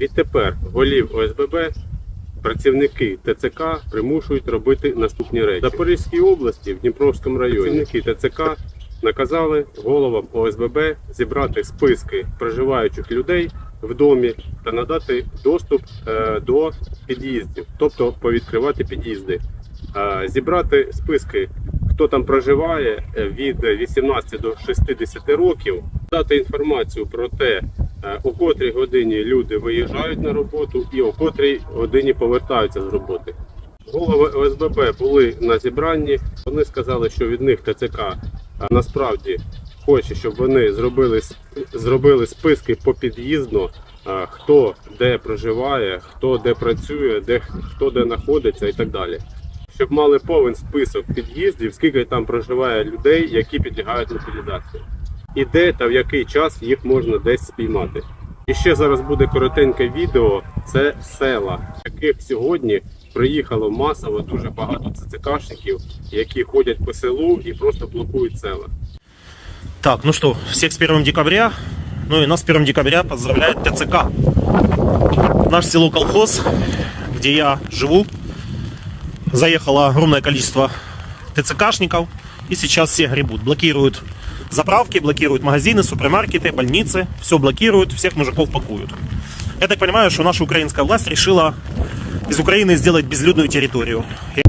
Відтепер голів ОСББ працівники ТЦК примушують робити наступні речі. В Запорізькій області, в Дніпровському районі, працівники ТЦК наказали головам ОСББ зібрати списки проживаючих людей в домі та надати доступ е, до під'їздів, тобто повідкривати під'їзди, Е, зібрати списки, хто там проживає е, від 18 до 60 років, дати інформацію про те, о котрій годині люди виїжджають на роботу і о котрій годині повертаються з роботи. Голови ОСББ були на зібранні. Вони сказали, що від них ТЦК насправді хоче, щоб вони зробили зробили списки по під'їзду, хто де проживає, хто де працює, де хто де знаходиться і так далі. Щоб мали повен список під'їздів, скільки там проживає людей, які підлягають мобілізації, і де та в який час їх можна десь спіймати. І ще зараз буде коротеньке відео. Це села, яких сьогодні приїхало масово дуже багато ЦЦКшників, які ходять по селу і просто блокують села. Так, ну что, всех с 1 декабря. Ну и нас 1 декабря поздравляет ТЦК. Наш село Колхоз, где я живу, заехало огромное количество ТЦКшников. И сейчас все гребут. Блокируют заправки, блокируют магазины, супермаркеты, больницы. Все блокируют, всех мужиков пакуют. Я так понимаю, что наша украинская власть решила из Украины сделать безлюдную территорию. И